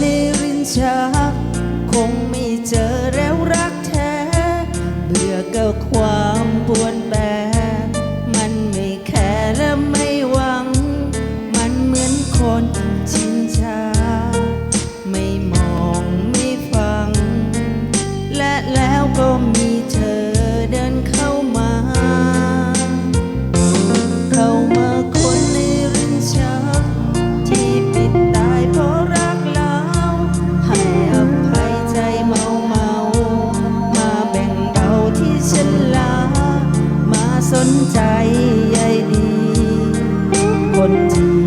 ในรินชัก คงไม่เจอแล้วรักแท้ เบื่อเก่าความ one.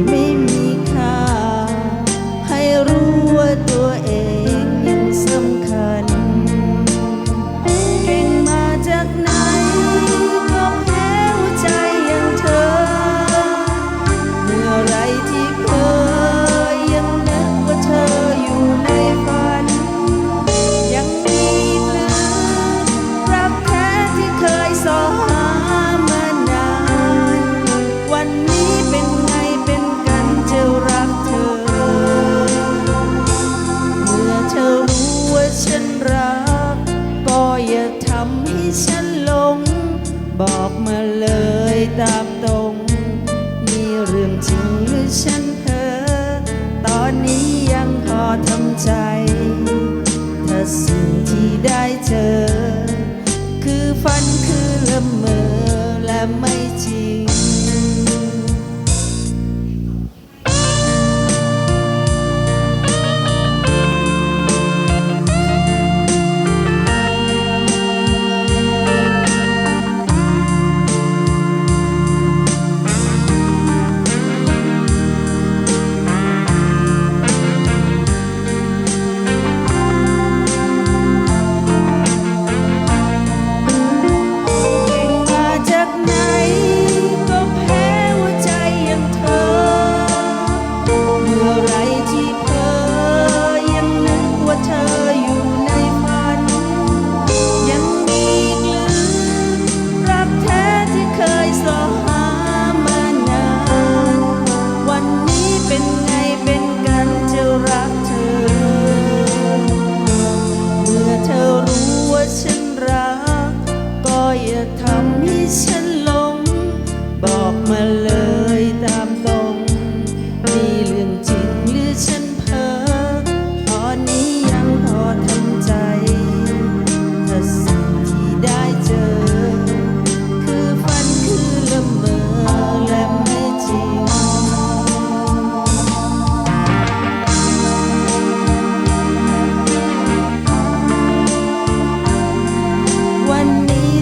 ง บอกมาเลยตามตรง มีเรื่องจริงหรือฉันเธอ ตอนนี้ยังพอทำใจ ถ้าสิ่งที่ได้เจอ คือฝันคือละเมอและไม่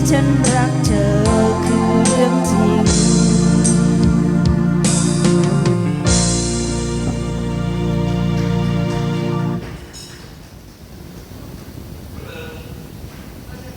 ฉันรักเธอคือเรื่องจริง